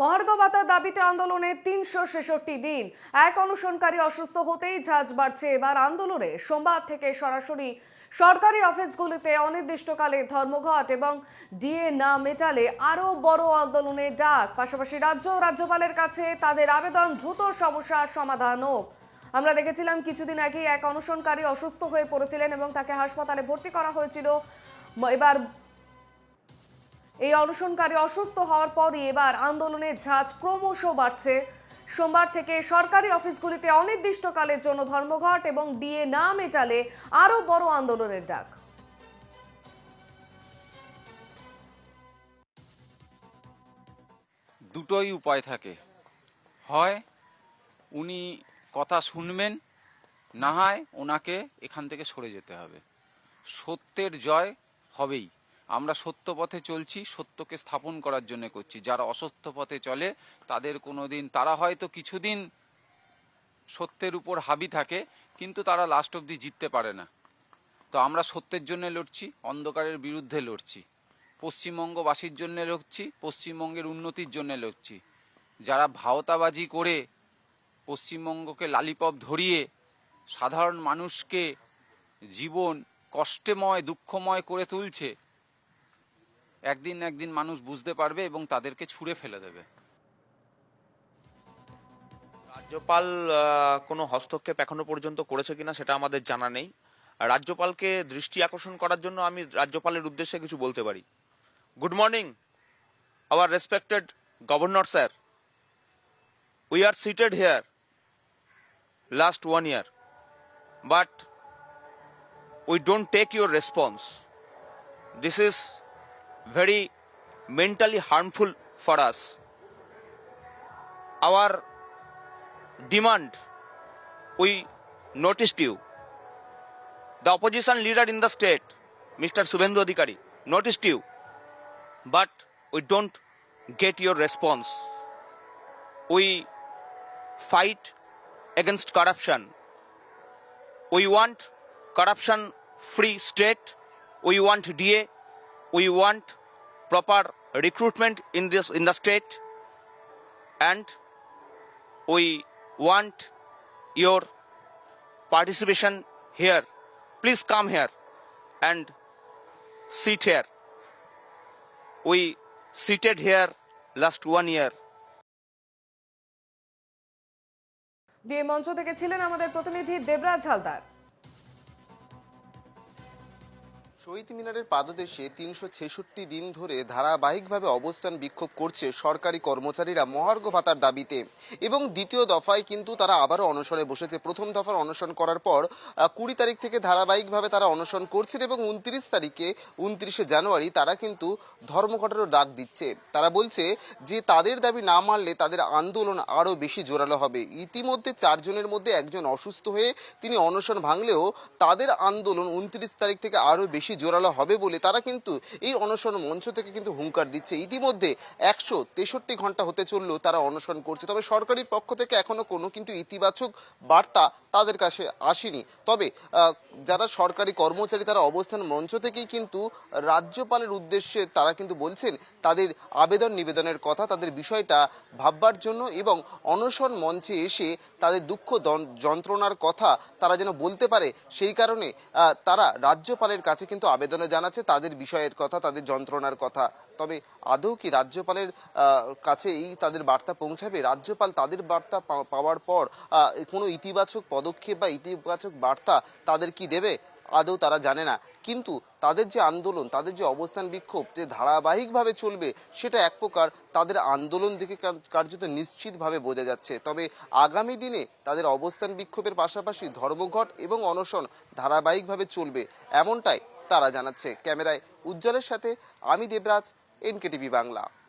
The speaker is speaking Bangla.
ভাতা দাবিতে আন্দোলনের তিনশো ছেষট্টি দিন এক অনুসরণকারী অসুস্থ হতেই ঝাঁজ বাড়ছে এবার আন্দোলনে সোমবার থেকে সরাসরি সরকারি অফিসগুলিতে অনির্দিষ্টকালে ধর্মঘট এবং ডিএ না মেটালে আরও বড় আন্দোলনের ডাক পাশাপাশি রাজ্য রাজ্যপালের কাছে তাদের আবেদন দ্রুত সমস্যার সমাধান হোক আমরা দেখেছিলাম কিছুদিন আগেই এক অনুসরণকারী অসুস্থ হয়ে পড়েছিলেন এবং তাকে হাসপাতালে ভর্তি করা হয়েছিল এবার এই অনশনকারী অসুস্থ হওয়ার পরই এবার আন্দোলনের ঝাঁজ ক্রমশ বাড়ছে সোমবার থেকে সরকারি অফিসগুলিতে অনির্দিষ্টকালের জন্য ধর্মঘট এবং ডিএ না মেটালে আরও বড় আন্দোলনের ডাক দুটোই উপায় থাকে হয় উনি কথা শুনবেন না হয় ওনাকে এখান থেকে সরে যেতে হবে সত্যের জয় হবেই আমরা সত্য পথে চলছি সত্যকে স্থাপন করার জন্য করছি যারা অসত্য পথে চলে তাদের কোনো দিন তারা হয়তো কিছুদিন সত্যের উপর হাবি থাকে কিন্তু তারা লাস্ট অব্দি জিততে পারে না তো আমরা সত্যের জন্য লড়ছি অন্ধকারের বিরুদ্ধে লড়ছি পশ্চিমবঙ্গবাসীর জন্য লড়ছি পশ্চিমবঙ্গের উন্নতির জন্য লড়ছি যারা ভাওতাবাজি করে পশ্চিমবঙ্গকে লালিপপ ধরিয়ে সাধারণ মানুষকে জীবন কষ্টময় দুঃখময় করে তুলছে একদিন একদিন মানুষ বুঝতে পারবে এবং তাদেরকে ছুঁড়ে ফেলে দেবে রাজ্যপাল কোনো হস্তক্ষেপ এখনো পর্যন্ত করেছে কিনা সেটা আমাদের জানা নেই রাজ্যপালকে দৃষ্টি আকর্ষণ করার জন্য আমি রাজ্যপালের উদ্দেশ্যে কিছু বলতে পারি good morning our respected governor sir we are seated here last one year but we don't take your response this is very mentally harmful for us. Our demand, we noticed you. The opposition leader in the state, Mr. Subendu Adhikari, noticed you, but we don't get your response. We fight against corruption. We want corruption-free state. We want DA we want proper recruitment in this in the state and we want your participation here please come here and sit here we seated here last one year DM মঞ্চ থেকে ছিলেন আমাদের প্রতিনিধি দেবরাজ হালদার শহীদ মিনারের পাদদেশে তিনশো ছেষট্টি দিন ধরে ধারাবাহিকভাবে অবস্থান বিক্ষোভ করছে সরকারি কর্মচারীরা মহার্ঘ ভাতার দাবিতে এবং দ্বিতীয় দফায় কিন্তু তারা আবারও অনশনে বসেছে প্রথম দফার অনশন করার পর কুড়ি তারিখ থেকে ধারাবাহিকভাবে তারা অনশন করছেন এবং উনত্রিশ তারিখে উনত্রিশে জানুয়ারি তারা কিন্তু ধর্মঘটেরও ডাক দিচ্ছে তারা বলছে যে তাদের দাবি না মানলে তাদের আন্দোলন আরও বেশি জোরালো হবে ইতিমধ্যে চারজনের মধ্যে একজন অসুস্থ হয়ে তিনি অনশন ভাঙলেও তাদের আন্দোলন উনত্রিশ তারিখ থেকে আরও বেশি বেশি জোরালো হবে বলে তারা কিন্তু এই অনশন মঞ্চ থেকে কিন্তু হুঙ্কার দিচ্ছে ইতিমধ্যে একশো তেষট্টি ঘন্টা হতে চললেও তারা অনশন করছে তবে সরকারি পক্ষ থেকে এখনো কোনো কিন্তু ইতিবাচক বার্তা তাদের কাছে আসেনি তবে যারা সরকারি কর্মচারী তারা অবস্থান মঞ্চ থেকেই কিন্তু রাজ্যপালের উদ্দেশ্যে তারা কিন্তু বলছেন তাদের আবেদন নিবেদনের কথা তাদের বিষয়টা ভাববার জন্য এবং অনশন মঞ্চে এসে তাদের দুঃখ যন্ত্রণার কথা তারা যেন বলতে পারে সেই কারণে তারা রাজ্যপালের কাছে কিন্তু কিন্তু আবেদনে জানাচ্ছে তাদের বিষয়ের কথা তাদের যন্ত্রণার কথা তবে আদৌ কি রাজ্যপালের কাছে এই তাদের বার্তা পৌঁছাবে রাজ্যপাল তাদের বার্তা পাওয়ার পর কোনো ইতিবাচক পদক্ষেপ বা ইতিবাচক বার্তা তাদের কি দেবে আদৌ তারা জানে না কিন্তু তাদের যে আন্দোলন তাদের যে অবস্থান বিক্ষোভ যে ধারাবাহিকভাবে চলবে সেটা এক প্রকার তাদের আন্দোলন দেখে কার্যত নিশ্চিতভাবে বোঝা যাচ্ছে তবে আগামী দিনে তাদের অবস্থান বিক্ষোভের পাশাপাশি ধর্মঘট এবং অনশন ধারাবাহিকভাবে চলবে এমনটাই তারা জানাচ্ছে ক্যামেরায় উজ্জ্বলের সাথে আমি দেবরাজ এনকেটিভি বাংলা